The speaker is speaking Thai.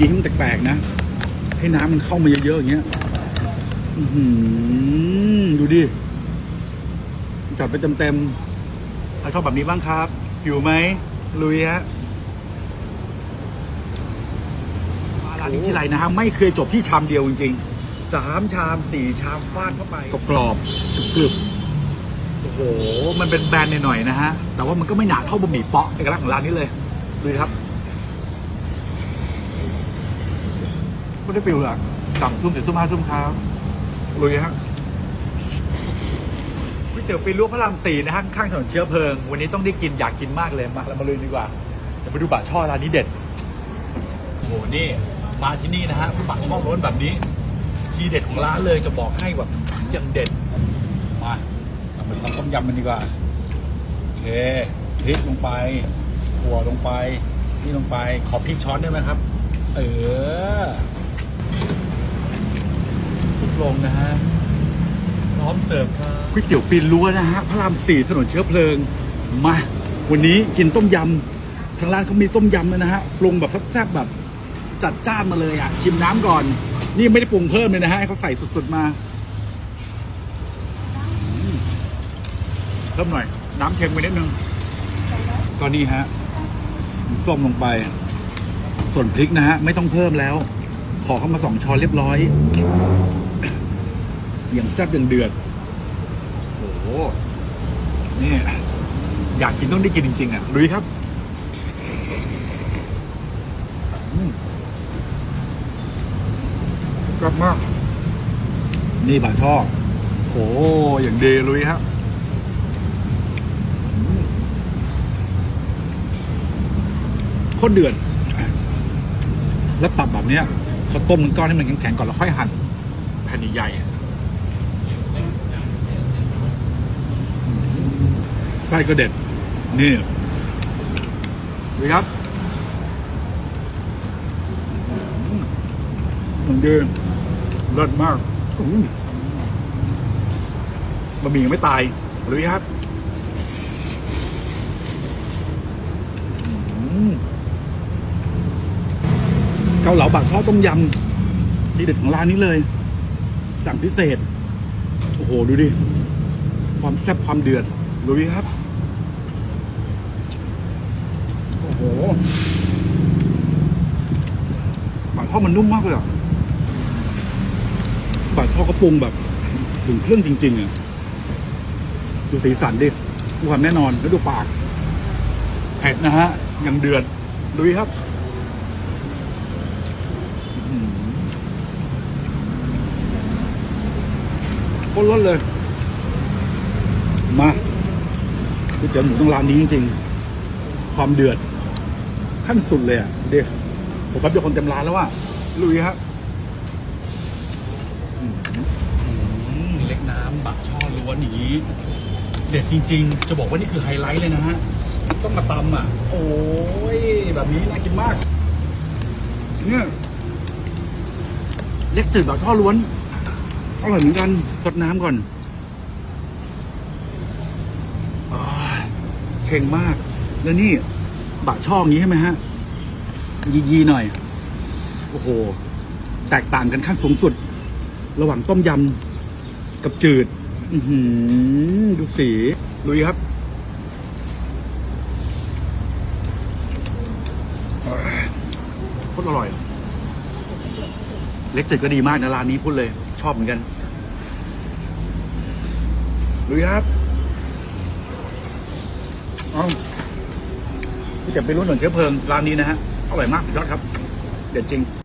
ยิงมันแปลกๆนะ ให้น้ำมันเข้ามาเยอะๆอย่างเงี้ยอื้อหือดูดิ จัดไปเต็มๆใครชอบแบบนี้บ้างครับหิวไหมลุยฮะมาร้านนี้ที่ไรนะฮะไม่เคยจบที่ชามเดียวจริงๆสามชามสี่ชามฟาดเข้าไปกรอบๆกรึบๆโอ้โห มันเป็นแบรนด์หน่อยๆนะฮะ แต่ว่ามันก็ไม่หนาเท่าบะหมี่เปาะเอกลักษณ์ของร้านนี้เลยดูดิครับ ไม่ได้ฟิลอะสามทุ่มถึงทุ่มห้าทุ่มครับลุยฮะก๋วยเตี๋ยวปีนลวกพระรามสี่นะฮะข้างถนนเชื้อเพลิง วันนี้ต้องได้กินอยากกินมากเลยมาเรามาลุยดีกว่าเดี๋ยวไปดูบะช่อร้านนี้เด็ดโอ้โหนี่มาที่นี่นะฮะบะช่อร้นแบบนี้ ทีเด็ดของร้านเลยจะบอกให้แบบอย่างเด็ดมาเรามาทำต้มยำมันดีกว่าโอเคพริกลงไปถั่วลงไปนี่ลงไปขอพริกช้อนได้ไหมครับ เออ ทุกลงนะฮะ พร้อมเสิร์ฟครับก๋วยเตี๋ยวปีนรั้วนะฮะ พระรามสี่ถนนเชื้อเพลิง มา วันนี้กินต้มยำ ทางร้านเขามีต้มยำเลยนะฮะ ปรุงแบบแซ่บๆแบบ จัดจ้านมาเลยอะ ชิมน้ำก่อน นี่ไม่ได้ปรุงเพิ่มเลยนะฮะให้เขาใส่สดๆมาอืมเพิ่มหน่อย น้ำเค็มไปนิดนึง ก็นี่ฮะ ส้มลงไป ส่วนพริกนะฮะ ไม่ต้องเพิ่มแล้ว ขอเข้ามาสองช้อนเรียบร้อยอย่างแซ่บอย่างเดือดโอ้โหนี่ อยากกินต้องได้กินจริง ๆ อะลุยครับอืมกรอบมาก นี่บาชอบโอ้อย่างดีลุยครับอืมโคตรเดือด แล้วตับแบบเนี้ย เขาต้มมันก้อนให้มันแข็งๆก่อนแล้วค่อยหั่นแผ่นใหญ่ไส้ก็เด็ด นี่ดูครับมันดีเลิศมากบะหมี่ยังไม่ตายดูครับอืม เกาเหลาปากช่อต้มยำที่เด็ดของร้านนี้เลย สั่งพิเศษ โอ้โห ดูดิ ความแซ่บความเดือดลุยครับ โอ้โหปากช่อมันนุ่มมากเลยอะปากช่อก็ปรุงแบบถึงเครื่องจริง ๆอะดูสีสันดิดูความแน่นอนแล้วดูปากเผ็ดนะฮะยังเดือดลุยครับ โคตรรสเลย มาก๋วยเตี๋ยวหมูต้องร้านนี้จริงๆ ความเดือด ขั้นสุดเลยอะเดี๋ยวผมแป๊บเดียวคนเต็มร้านแล้วว่ะลุยครับเล็กน้ำบักช่อล้วนอย่างนี้ เด็ดจริง ๆ จะบอกว่านี่คือไฮไลท์เลยนะฮะ ต้องมาตำอะ โอ้ย แบบนี้น่ากินมาก เนี่ย เล็กจืดบักช่อล้วน อร่อยเหมือนกันสดน้ำก่อนเชงมาก แล้วนี่บะช่ออย่างนี้ใช่ไหมฮะ ยียีหน่อย โอ้โห แตกต่างกันขั้นสูงสุด ระหว่างต้มยำกับจืดอือหือดูสีลุยครับโคตรอร่อย เล็กจืดก็ดีมากนะร้านนี้พูดเลย ชอบเหมือนกัน ลุยครับเอาพี่จะไปรุ่นหนนเชื้อเพลิงร้านนี้นะฮะ อร่อยมากสุดยอดครับ เด็ดจริง